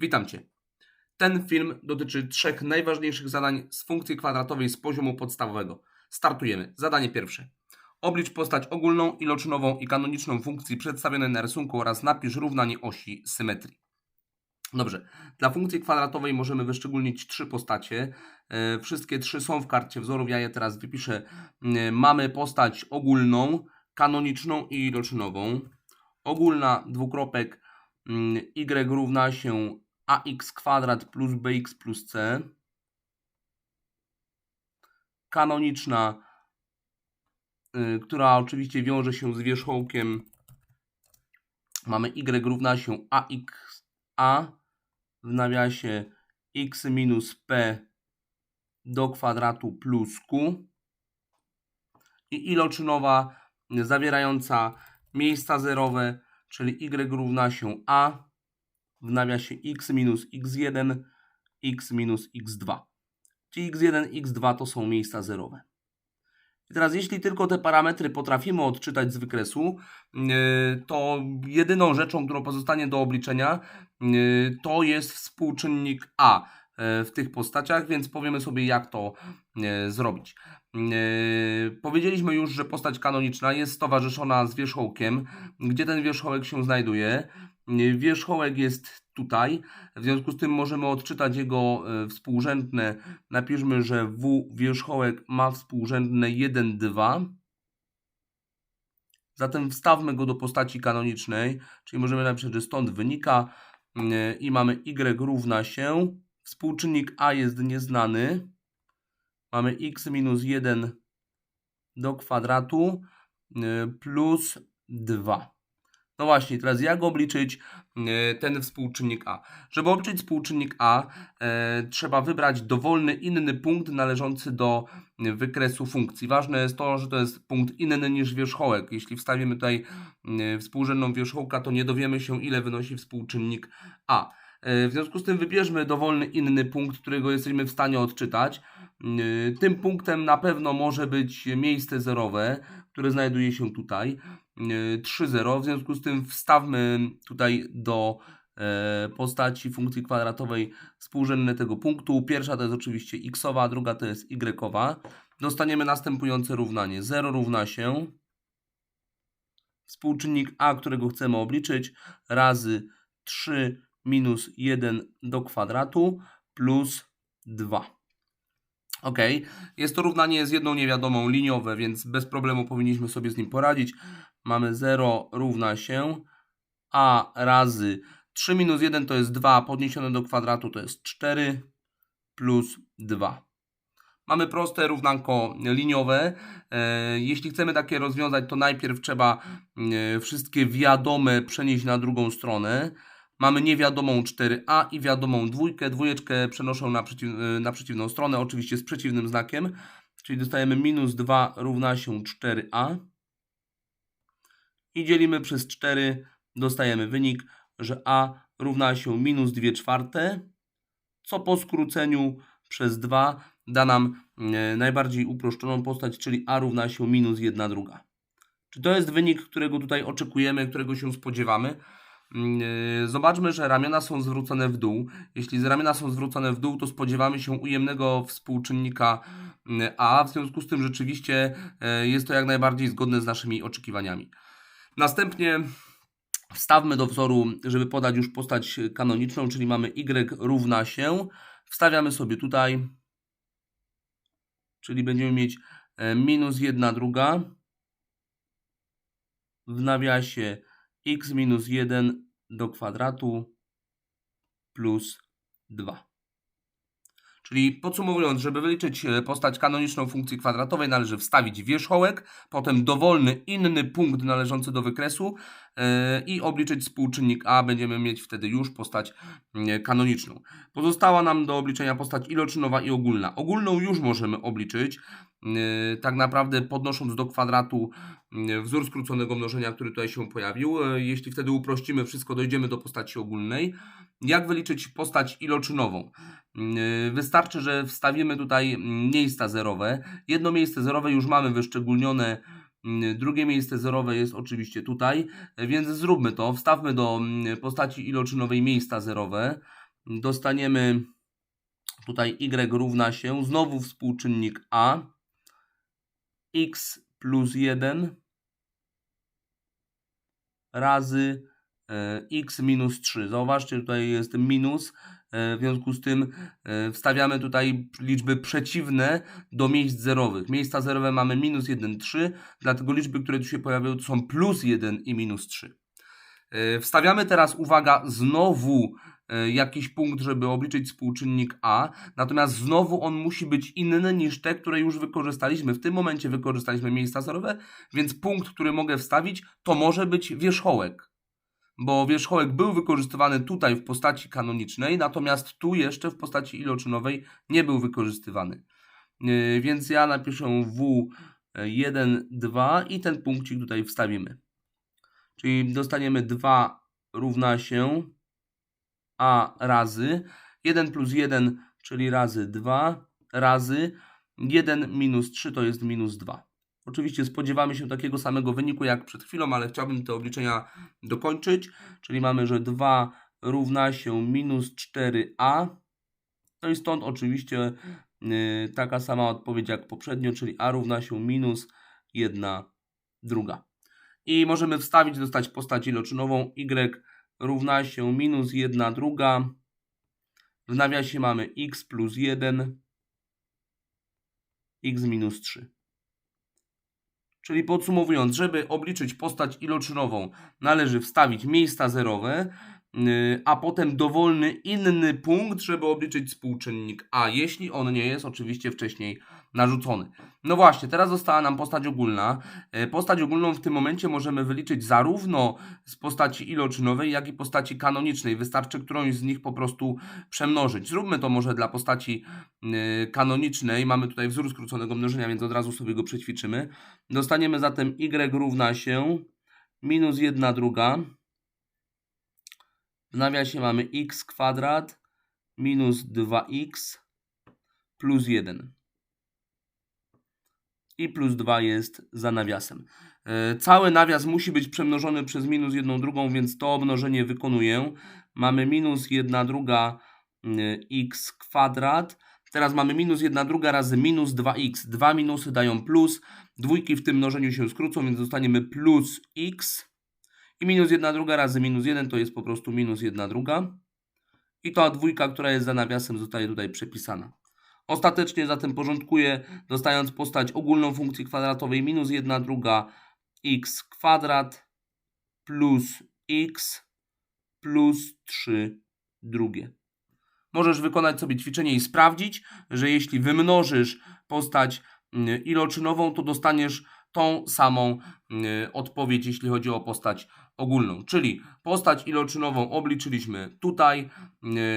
Witam Cię. Ten film dotyczy trzech najważniejszych zadań z funkcji kwadratowej z poziomu podstawowego. Startujemy. Zadanie pierwsze. Oblicz postać ogólną, iloczynową i kanoniczną funkcji przedstawionej na rysunku oraz napisz równanie osi symetrii. Dobrze. Dla funkcji kwadratowej możemy wyszczególnić trzy postacie. E, Wszystkie trzy są w karcie wzorów. Ja je teraz wypiszę. E, Mamy postać ogólną, kanoniczną i iloczynową. Ogólna dwukropek mm, y równa się ax kwadrat plus bx plus c. Kanoniczna, y, która oczywiście wiąże się z wierzchołkiem. Mamy y równa się ax a w nawiasie x minus p do kwadratu plus q. I iloczynowa zawierająca miejsca zerowe, czyli y równa się a w nawiasie x minus x1, x minus x2. Czyli x1, x2 to są miejsca zerowe. I teraz jeśli tylko te parametry potrafimy odczytać z wykresu, yy, to jedyną rzeczą, którą pozostanie do obliczenia, yy, to jest współczynnik a yy, w tych postaciach, więc powiemy sobie jak to zrobić. Powiedzieliśmy już, że postać kanoniczna jest towarzyszona z wierzchołkiem. Gdzie ten wierzchołek się znajduje? Wierzchołek jest tutaj, w związku z tym możemy odczytać jego e, współrzędne. Napiszmy, że W wierzchołek ma współrzędne 1, 2. Zatem wstawmy go do postaci kanonicznej, czyli możemy napisać, że stąd wynika e, i mamy y równa się, współczynnik a jest nieznany, mamy x minus 1 do kwadratu e, plus 2. No właśnie, teraz jak obliczyć e, ten współczynnik A? Żeby obliczyć współczynnik A, e, trzeba wybrać dowolny inny punkt należący do wykresu funkcji. Ważne jest to, że to jest punkt inny niż wierzchołek. Jeśli wstawimy tutaj e, współrzędną wierzchołka, to nie dowiemy się, ile wynosi współczynnik A. W związku z tym wybierzmy dowolny inny punkt, którego jesteśmy w stanie odczytać. Tym punktem na pewno może być miejsce zerowe, które znajduje się tutaj. 3,0. E, w związku z tym wstawmy tutaj do e, postaci funkcji kwadratowej współrzędne tego punktu. Pierwsza to jest oczywiście xowa, druga to jest y. Dostaniemy następujące równanie. 0 równa się współczynnik a, którego chcemy obliczyć, razy 3 minus 1 do kwadratu plus 2. Ok, jest to równanie z jedną niewiadomą liniowe, więc bez problemu powinniśmy sobie z nim poradzić. Mamy 0 równa się a razy 3 minus 1 to jest 2, podniesione do kwadratu to jest 4 plus 2. Mamy proste równanko liniowe. E, jeśli chcemy takie rozwiązać, to najpierw trzeba e, wszystkie wiadome przenieść na drugą stronę. Mamy niewiadomą 4a i wiadomą dwójkę. Dwójeczkę przenoszą na, przeciw, y, na przeciwną stronę, oczywiście z przeciwnym znakiem. Czyli dostajemy minus 2 równa się 4a. I dzielimy przez 4, dostajemy wynik, że a równa się minus 2 czwarte, co po skróceniu przez 2 da nam y, najbardziej uproszczoną postać, czyli a równa się minus 1 druga. Czy to jest wynik, którego tutaj oczekujemy, którego się spodziewamy? Mm, y, zobaczmy, że ramiona są zwrócone w dół. Jeśli ramiona są zwrócone w dół, to spodziewamy się ujemnego współczynnika mm, A. W związku z tym rzeczywiście e, jest to jak najbardziej zgodne z naszymi oczekiwaniami. Następnie wstawmy do wzoru, żeby podać już postać kanoniczną, czyli mamy y równa się. Wstawiamy sobie tutaj, czyli będziemy mieć e, minus 1 druga w nawiasie x minus 1 do kwadratu plus 2. Czyli podsumowując, żeby wyliczyć e, postać kanoniczną funkcji kwadratowej, należy wstawić wierzchołek, potem dowolny inny punkt należący do wykresu i obliczyć współczynnik a. Będziemy mieć wtedy już postać yy, kanoniczną. Pozostała nam do obliczenia postać iloczynowa i ogólna. Ogólną już możemy obliczyć, yy, tak naprawdę podnosząc do kwadratu wzór skróconego mnożenia, który tutaj się pojawił. Jeśli wtedy uprościmy wszystko, dojdziemy do postaci ogólnej. Jak wyliczyć postać iloczynową? Yy, wystarczy, że wstawimy tutaj miejsca zerowe. Jedno miejsce zerowe już mamy wyszczególnione, drugie miejsce zerowe jest oczywiście tutaj, więc zróbmy to. Wstawmy do yy, postaci iloczynowej miejsca zerowe. dostaniemy tutaj y równa się, znowu współczynnik a, x plus 1 razy e, x minus 3. Zauważcie, tutaj jest minus, w związku z tym e, wstawiamy tutaj liczby przeciwne do miejsc zerowych. Miejsca zerowe mamy minus 1, 3, dlatego liczby, które tu się pojawiają, to są plus 1 i minus 3. Wstawiamy teraz, uwaga, znowu jakiś punkt, żeby obliczyć współczynnik A, natomiast znowu on musi być inny niż te, które już wykorzystaliśmy. W tym momencie wykorzystaliśmy miejsca zerowe, więc punkt, który mogę wstawić, to może być wierzchołek. Bo wierzchołek był wykorzystywany tutaj w postaci kanonicznej, natomiast tu jeszcze w postaci iloczynowej nie był wykorzystywany. Więc ja napiszę W1, 2 i ten punkcik tutaj wstawimy. Czyli dostaniemy 2 równa się a razy 1 plus 1, czyli razy 2, razy 1 minus 3 to jest minus 2. Oczywiście spodziewamy się takiego samego wyniku jak przed chwilą, ale chciałbym te obliczenia dokończyć. Czyli mamy, że 2 równa się minus 4a. No i stąd oczywiście yy, taka sama odpowiedź jak poprzednio, czyli a równa się minus 1 druga. I możemy wstawić, dostać postać iloczynową y równa się minus 1 druga. W nawiasie mamy x plus 1, x minus 3. Czyli podsumowując, żeby obliczyć postać iloczynową, należy wstawić miejsca zerowe, Y, a potem dowolny inny punkt, żeby obliczyć współczynnik A, jeśli on nie jest oczywiście wcześniej narzucony. No właśnie, teraz została nam postać ogólna. Y, postać ogólną w tym momencie możemy wyliczyć zarówno z postaci iloczynowej, jak i postaci kanonicznej. Wystarczy którąś z nich po prostu przemnożyć. Zróbmy to może dla postaci y, kanonicznej. Mamy tutaj wzór skróconego mnożenia, więc od razu sobie go przećwiczymy. Dostaniemy zatem y równa się minus 1 druga w nawiasie mamy x kwadrat minus 2x plus 1. I plus 2 jest za nawiasem. E, cały nawias musi być przemnożony przez minus 1 drugą, więc to obnożenie wykonuję. Mamy minus 1 druga x kwadrat. Teraz mamy minus 1 druga razy minus 2x. Dwa minusy dają plus. Dwójki w tym mnożeniu się skrócą, więc dostaniemy plus x i minus 1 druga razy minus 1 to jest po prostu minus 1 druga. I ta dwójka, która jest za nawiasem, zostaje tutaj przepisana. Ostatecznie zatem porządkuję, dostając postać ogólną funkcji kwadratowej minus 1 druga x kwadrat plus x plus 3 drugie. Możesz wykonać sobie ćwiczenie i sprawdzić, że jeśli wymnożysz postać mm, iloczynową, to dostaniesz tą samą mm, odpowiedź, jeśli chodzi o postać ogólną, czyli postać iloczynową obliczyliśmy tutaj,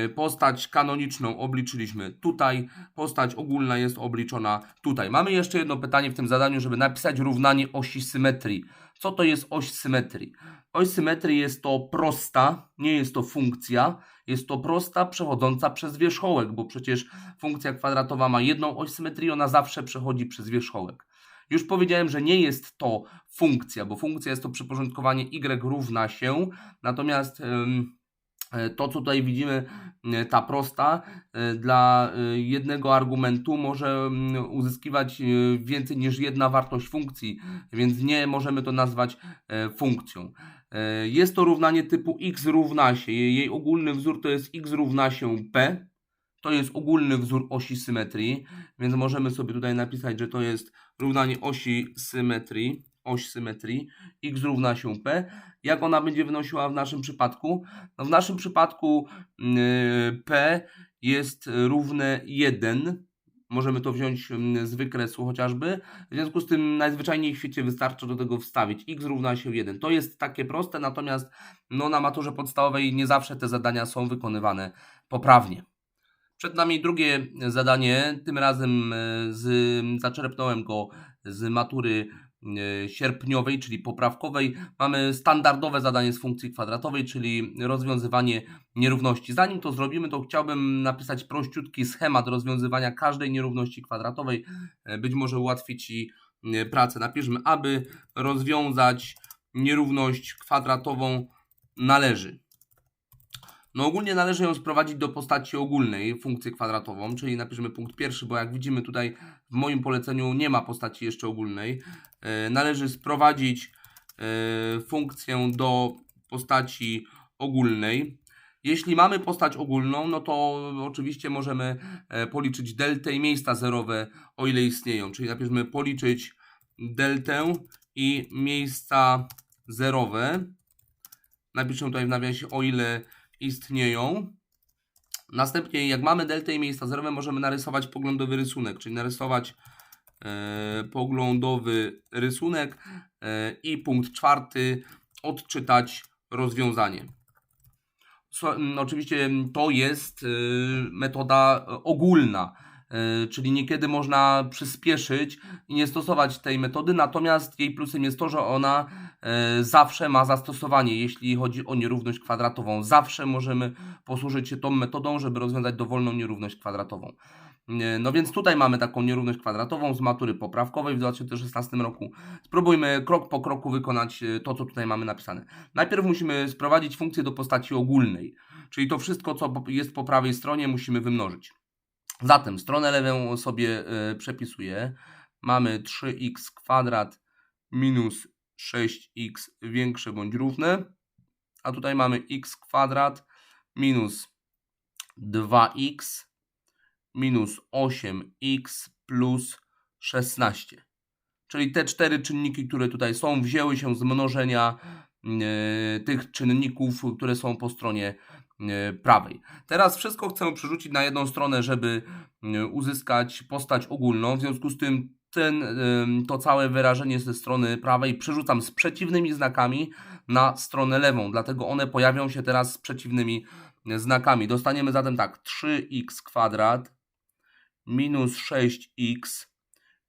y, postać kanoniczną obliczyliśmy tutaj, postać ogólna jest obliczona tutaj. Mamy jeszcze jedno pytanie w tym zadaniu, żeby napisać równanie osi symetrii. Co to jest oś symetrii? Oś symetrii jest to prosta, nie jest to funkcja, jest to prosta przechodząca przez wierzchołek, bo przecież funkcja kwadratowa ma jedną oś symetrii, ona zawsze przechodzi przez wierzchołek. Już powiedziałem, że nie jest to funkcja, bo funkcja jest to przyporządkowanie y równa się, natomiast e, to, co tutaj widzimy, e, ta prosta, e, dla jednego argumentu może uzyskiwać więcej niż jedna wartość funkcji, więc nie możemy to nazwać funkcją. Jest to równanie typu x równa się, jej ogólny wzór to jest x równa się p, to jest ogólny wzór osi symetrii, więc możemy sobie tutaj napisać, że to jest równanie osi symetrii, oś symetrii, x równa się p. Jak ona będzie wynosiła w naszym przypadku? No w naszym przypadku yy, p jest równe 1. Możemy to wziąć yy, z wykresu chociażby. W związku z tym najzwyczajniej w świecie wystarczy do tego wstawić x równa się 1. To jest takie proste, natomiast no, na maturze podstawowej nie zawsze te zadania są wykonywane poprawnie. Przed nami drugie zadanie, tym razem e, z, zaczerpnąłem go z matury e, sierpniowej, czyli poprawkowej. Mamy standardowe zadanie z funkcji kwadratowej, czyli rozwiązywanie nierówności. Zanim to zrobimy, to chciałbym napisać prościutki schemat rozwiązywania każdej nierówności kwadratowej. E, być może ułatwi Ci pracę. Napiszmy, aby rozwiązać nierówność kwadratową należy No ogólnie należy ją sprowadzić do postaci ogólnej, funkcję kwadratową, czyli napiszemy punkt pierwszy, bo jak widzimy tutaj w moim poleceniu nie ma postaci jeszcze ogólnej. E, należy sprowadzić e, funkcję do postaci ogólnej. Jeśli mamy postać ogólną, no to oczywiście możemy e, policzyć deltę i miejsca zerowe, o ile istnieją. Czyli napiszmy policzyć deltę i miejsca zerowe. Napiszę tutaj w nawiasie, o ile. Następnie, jak mamy deltę i miejsca zerowe, możemy narysować poglądowy rysunek, czyli narysować e, poglądowy rysunek e, i punkt czwarty, odczytać rozwiązanie. So, m, oczywiście to jest y, metoda e, ogólna, czyli niekiedy można przyspieszyć i nie stosować tej metody, natomiast jej plusem jest to, że ona y, zawsze ma zastosowanie, jeśli chodzi o nierówność kwadratową. Zawsze możemy posłużyć się tą metodą, żeby rozwiązać dowolną nierówność kwadratową. Nie, No więc tutaj mamy taką nierówność kwadratową z matury poprawkowej w 2016 roku. Spróbujmy krok po kroku wykonać e, to, co tutaj mamy napisane. Najpierw musimy sprowadzić funkcję do postaci ogólnej, czyli to wszystko, co jest po prawej stronie, musimy wymnożyć. Zatem stronę lewą sobie e, przepisuję. Mamy 3x kwadrat minus 6x większe bądź równe, a tutaj mamy x kwadrat minus 2x minus 8x plus 16. Czyli te cztery czynniki, które tutaj są, wzięły się z mnożenia e, tych czynników, które są po stronie prawej. Teraz wszystko chcę przerzucić na jedną stronę, żeby e, uzyskać postać ogólną. W związku z tym ten, e, to całe wyrażenie ze strony prawej przerzucam z przeciwnymi znakami na stronę lewą. Dlatego one pojawią się teraz z przeciwnymi znakami. Dostaniemy zatem tak 3x kwadrat minus 6x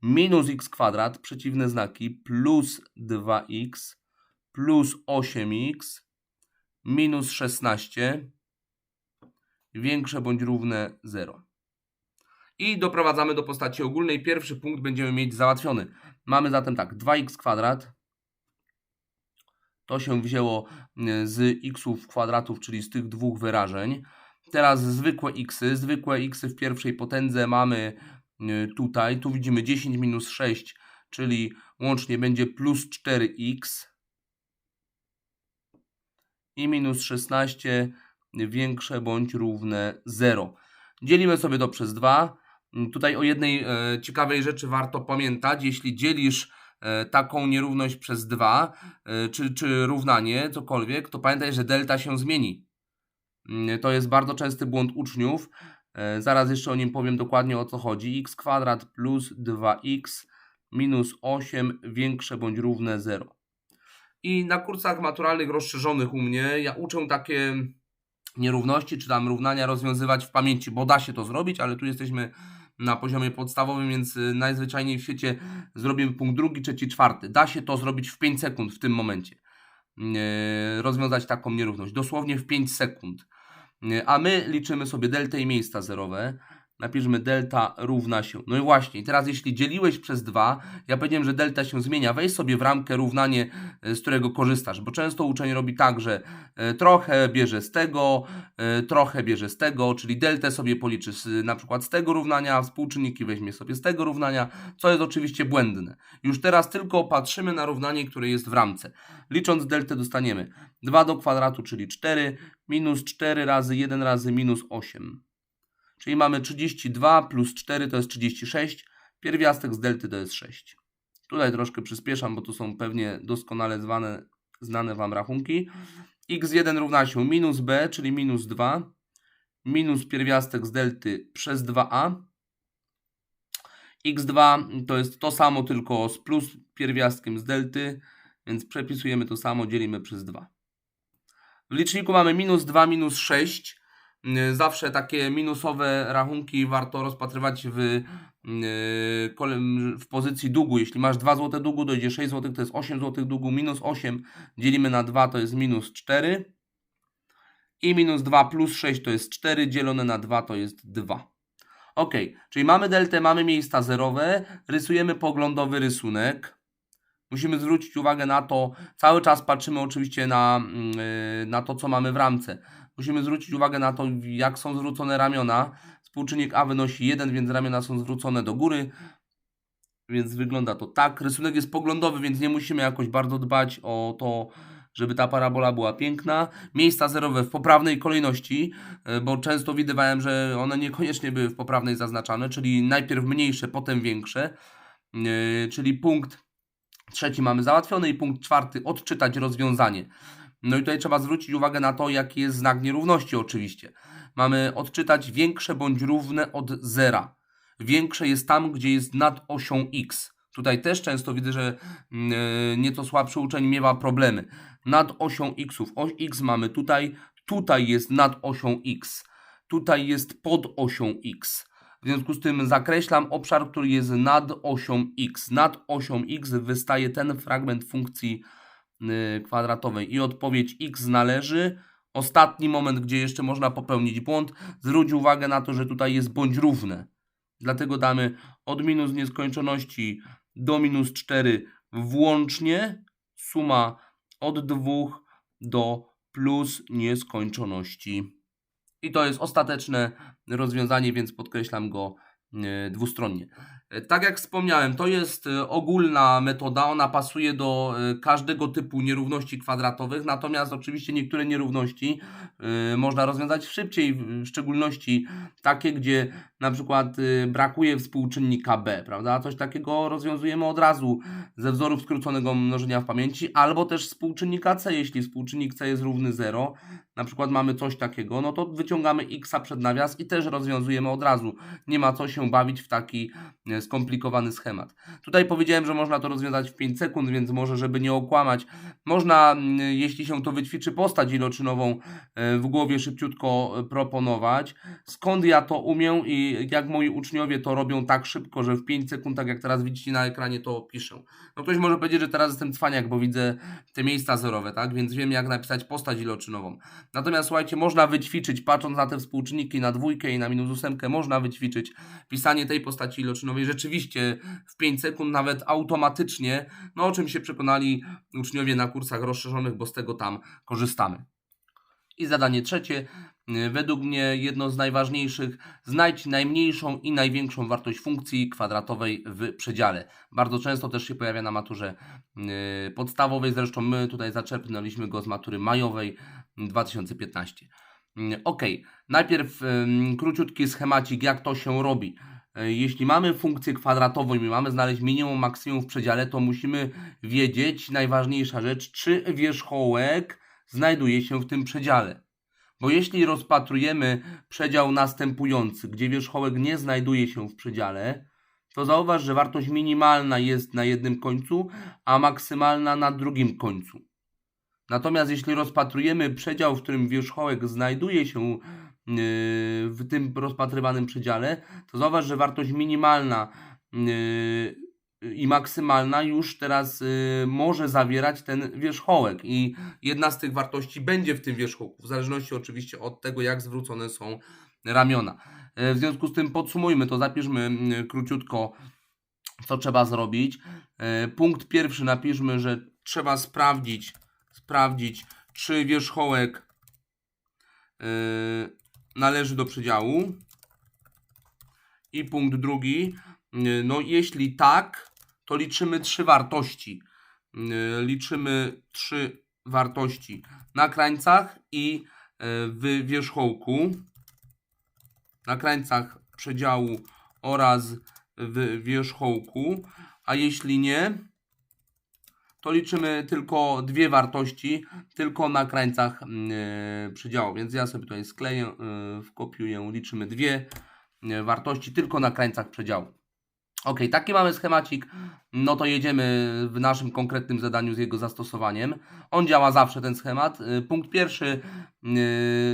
minus x kwadrat, przeciwne znaki, plus 2x plus 8x minus 16 większe bądź równe 0. I doprowadzamy do postaci ogólnej. Pierwszy punkt będziemy mieć załatwiony. Mamy zatem tak, 2x kwadrat. To się wzięło e, z xów kwadratów, czyli z tych dwóch wyrażeń. Teraz zwykłe xy. Zwykłe xy w pierwszej potędze mamy y, tutaj. Tu widzimy 10 minus 6, czyli łącznie będzie plus 4x i minus 16 większe bądź równe 0. Dzielimy sobie to przez 2. Mm, Tutaj o jednej e, ciekawej rzeczy warto pamiętać. Jeśli dzielisz e, taką nierówność przez 2, e, czy, czy równanie, cokolwiek, to pamiętaj, że delta się zmieni. Mm, To jest bardzo częsty błąd uczniów. E, Zaraz jeszcze o nim powiem dokładnie o co chodzi. x kwadrat plus 2x minus 8 większe bądź równe 0. I na kursach maturalnych rozszerzonych u mnie ja uczę takie nierówności czy tam równania rozwiązywać w pamięci, bo da się to zrobić, ale tu jesteśmy na poziomie podstawowym, więc y, najzwyczajniej w świecie zrobimy punkt drugi, trzeci, czwarty. Da się to zrobić w 5 sekund w tym momencie. Yy, rozwiązać taką nierówność. Dosłownie w 5 sekund. Yy, A my liczymy sobie delta i miejsca zerowe. Napiszmy delta równa się. No i właśnie, teraz jeśli dzieliłeś przez 2, ja powiedziałem, że delta się zmienia. Weź sobie w ramkę równanie, yy, z którego korzystasz, bo często uczeń robi tak, że yy, trochę bierze z tego, yy, trochę bierze z tego, czyli deltę sobie policzy z, na przykład z tego równania, współczynniki weźmie sobie z tego równania, co jest oczywiście błędne. Już teraz tylko patrzymy na równanie, które jest w ramce. Licząc deltę dostaniemy 2 do kwadratu, czyli 4, minus 4 razy 1 razy minus 8. Czyli mamy 32 plus 4 to jest 36. Pierwiastek z delty to jest 6. Tutaj troszkę przyspieszam, bo to są pewnie doskonale zwane, znane Wam rachunki. x1 równa się minus b, czyli minus 2, minus pierwiastek z delty przez 2a. x2 to jest to samo, tylko z plus pierwiastkiem z delty, więc przepisujemy to samo, dzielimy przez 2. W liczniku mamy minus 2, minus 6. Yy, Zawsze takie minusowe rachunki warto rozpatrywać w, kole- w pozycji długu. Jeśli masz 2 zł długu, dojdzie 6 zł, to jest 8 zł długu. Minus 8 dzielimy na 2 to jest minus 4. I minus 2 plus 6 to jest 4, dzielone na 2 to jest 2. Ok, czyli mamy deltę, mamy miejsca zerowe, rysujemy poglądowy rysunek. Musimy zwrócić uwagę na to, cały czas patrzymy oczywiście na, mm, yy, na to, co mamy w ramce. Musimy zwrócić uwagę na to, jak są zwrócone ramiona. Współczynnik A wynosi 1, więc ramiona są zwrócone do góry. Więc wygląda to tak. Rysunek jest poglądowy, więc nie musimy jakoś bardzo dbać o to, żeby ta parabola była piękna. Miejsca zerowe w poprawnej kolejności, e, bo często widywałem, że one niekoniecznie były w poprawnej zaznaczane, czyli najpierw mniejsze, potem większe. E, Czyli punkt trzeci mamy załatwiony i punkt czwarty odczytać rozwiązanie. No i tutaj trzeba zwrócić uwagę na to, jaki jest znak nierówności oczywiście. Mamy odczytać większe bądź równe od zera. Większe jest tam, gdzie jest nad osią x. Tutaj też często widzę, że mm, e, nieco słabszy uczeń miewa problemy. Nad osią xów. Oś x mamy tutaj, tutaj jest nad osią x. Tutaj jest pod osią x. W związku z tym zakreślam obszar, który jest nad osią x. Nad osią x wystaje ten fragment funkcji y, kwadratowej i odpowiedź x należy. Ostatni moment, gdzie jeszcze można popełnić błąd, zwróć uwagę na to, że tutaj jest bądź równe. Dlatego damy od minus nieskończoności do minus 4 włącznie suma od 2 do plus nieskończoności. I to jest ostateczne rozwiązanie, więc podkreślam go e, dwustronnie. E, Tak jak wspomniałem, to jest e, ogólna metoda, ona pasuje do e, każdego typu nierówności kwadratowych, natomiast oczywiście niektóre nierówności można rozwiązać szybciej, w szczególności takie, gdzie na przykład e, brakuje współczynnika b, prawda? Coś takiego rozwiązujemy od razu ze wzorów skróconego mnożenia w pamięci, albo też współczynnika c, jeśli współczynnik c jest równy 0, na przykład mamy coś takiego, no to wyciągamy x przed nawias i też rozwiązujemy od razu. Nie ma co się bawić w taki e, skomplikowany schemat. Tutaj powiedziałem, że można to rozwiązać w 5 sekund, więc może, żeby nie okłamać, można, jeśli się to wyćwiczy postać iloczynową e, w głowie szybciutko e, proponować. Skąd ja to umiem i jak moi uczniowie to robią tak szybko, że w 5 sekund, tak jak teraz widzicie na ekranie, to piszę. No ktoś może powiedzieć, że teraz jestem cwaniak, bo widzę te miejsca zerowe, tak? Więc wiem jak napisać postać iloczynową. Natomiast słuchajcie, można wyćwiczyć, patrząc na te współczynniki, na dwójkę i na minus ósemkę, można wyćwiczyć pisanie tej postaci iloczynowej rzeczywiście w 5 sekund, nawet automatycznie, no o czym się przekonali uczniowie na kursach rozszerzonych, bo z tego tam korzystamy. I zadanie trzecie, według mnie jedno z najważniejszych, znajdź najmniejszą i największą wartość funkcji kwadratowej w przedziale. Bardzo często też się pojawia na maturze y, podstawowej, zresztą my tutaj zaczerpnęliśmy go z matury majowej 2015. Ok, najpierw króciutki schemacik, jak to się robi. Y, Jeśli mamy funkcję kwadratową i mamy znaleźć minimum, maksimum w przedziale, to musimy wiedzieć, najważniejsza rzecz, czy wierzchołek znajduje się w tym przedziale. Bo jeśli rozpatrujemy przedział następujący, gdzie wierzchołek nie znajduje się w przedziale, to zauważ, że wartość minimalna jest na jednym końcu, a maksymalna na drugim końcu. Natomiast jeśli rozpatrujemy przedział, w którym wierzchołek znajduje się yy, w tym rozpatrywanym przedziale, to zauważ, że wartość minimalna yy, i maksymalna już teraz yy, może zawierać ten wierzchołek i jedna z tych wartości będzie w tym wierzchołku, w zależności oczywiście od tego, jak zwrócone są ramiona. Yy, W związku z tym podsumujmy to, zapiszmy yy, króciutko, co trzeba zrobić. Yy, Punkt pierwszy napiszmy, że trzeba sprawdzić, sprawdzić, czy wierzchołek yy, należy do przedziału. I punkt drugi, no jeśli tak, to liczymy trzy wartości. Yy, Liczymy trzy wartości na krańcach i yy, w wierzchołku. Na krańcach przedziału oraz w wierzchołku. A jeśli nie, to liczymy tylko dwie wartości, tylko na krańcach yy, przedziału. Więc ja sobie tutaj skleję, yy, wkopiuję, liczymy dwie wartości tylko na krańcach przedziału. Ok, taki mamy schemacik, no to jedziemy w naszym konkretnym zadaniu z jego zastosowaniem. On działa zawsze, ten schemat. Yy, Punkt pierwszy, yy,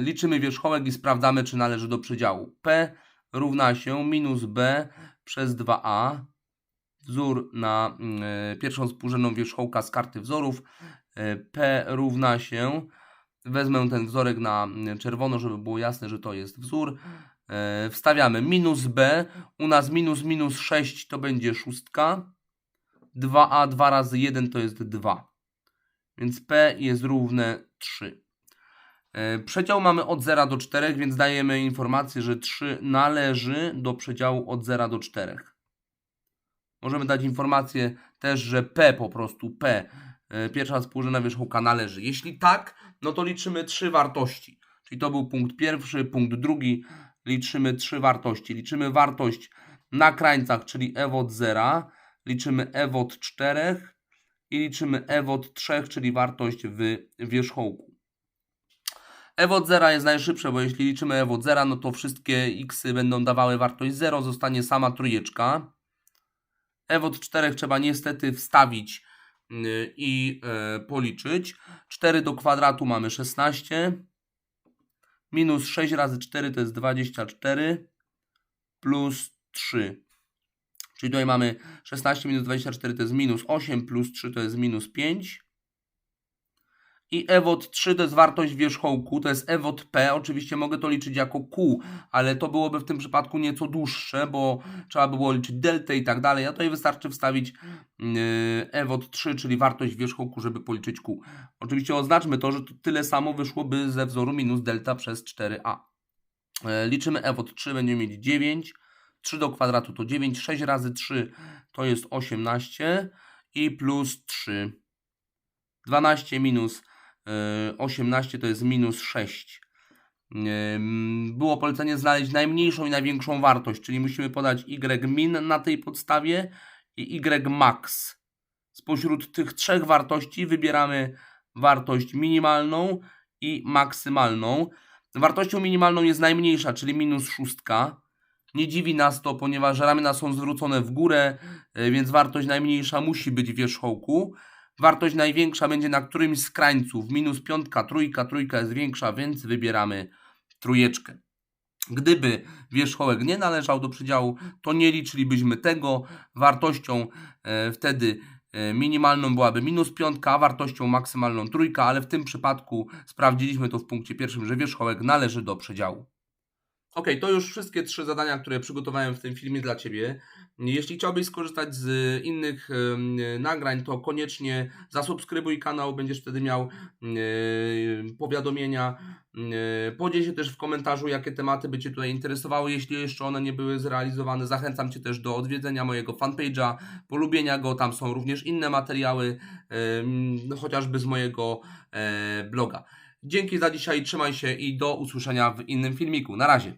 liczymy wierzchołek i sprawdzamy, czy należy do przedziału. P równa się minus B przez 2a. Wzór na yy, pierwszą współrzędną wierzchołka z karty wzorów. P równa się, wezmę ten wzorek na czerwono, żeby było jasne, że to jest wzór. Yy, Wstawiamy minus B, u nas minus minus 6 to będzie szóstka. 2a 2 razy 1 to jest 2. Więc P jest równe 3. E, Przedział mamy od 0 do 4, więc dajemy informację, że 3 należy do przedziału od 0 do 4. Możemy dać informację też, że P po prostu P, e, pierwsza współrzędna wierzchołka należy. Jeśli tak, no to liczymy trzy wartości. Czyli to był punkt pierwszy, punkt drugi, liczymy trzy wartości. Liczymy wartość na krańcach, czyli E od 0, liczymy E od 4 i liczymy E od 3, czyli wartość w wierzchołku. E od 0 jest najszybsze, bo jeśli liczymy E od 0, no to wszystkie x będą dawały wartość 0, zostanie sama trójeczka. E od 4 trzeba niestety wstawić yy, i e, policzyć. 4 do kwadratu mamy 16. Minus 6 razy 4 to jest 24. Plus 3. Czyli tutaj mamy 16 minus 24 to jest minus 8, plus 3 to jest minus 5. I e od 3 to jest wartość wierzchołku, to jest e od p. Oczywiście mogę to liczyć jako q, ale to byłoby w tym przypadku nieco dłuższe, bo trzeba by było liczyć deltę i tak dalej. A tutaj wystarczy wstawić e od 3, czyli wartość wierzchołku, żeby policzyć q. Oczywiście oznaczmy to, że to tyle samo wyszłoby ze wzoru minus delta przez 4a. E, Liczymy e od 3, będziemy mieć 9. 3 do kwadratu to 9, 6 razy 3 to jest 18 i plus 3. 12 minus 18 to jest minus 6. Ym, Było polecenie znaleźć najmniejszą i największą wartość, czyli musimy podać y min na tej podstawie i y max. Spośród tych trzech wartości wybieramy wartość minimalną i maksymalną. Wartością minimalną jest najmniejsza, czyli minus szóstka. Nie dziwi nas to, ponieważ ramiona są zwrócone w górę, e, więc wartość najmniejsza musi być w wierzchołku. Wartość największa będzie na którymś z krańców. Minus piątka, trójka, trójka jest większa, więc wybieramy trójeczkę. Gdyby wierzchołek nie należał do przedziału, to nie liczylibyśmy tego. Wartością e, wtedy e, minimalną byłaby minus piątka, a wartością maksymalną trójka, ale w tym przypadku sprawdziliśmy to w punkcie pierwszym, że wierzchołek należy do przedziału. Ok, to już wszystkie trzy zadania, które przygotowałem w tym filmie dla Ciebie. Jeśli chciałbyś skorzystać z innych nagrań, to koniecznie zasubskrybuj kanał, będziesz wtedy miał powiadomienia. Podziel się też w komentarzu, jakie tematy by Cię tutaj interesowały, jeśli jeszcze one nie były zrealizowane. Zachęcam Cię też do odwiedzenia mojego fanpage'a, polubienia go, tam są również inne materiały, no, chociażby z mojego e, bloga. Dzięki za dzisiaj, trzymaj się i do usłyszenia w innym filmiku. Na razie.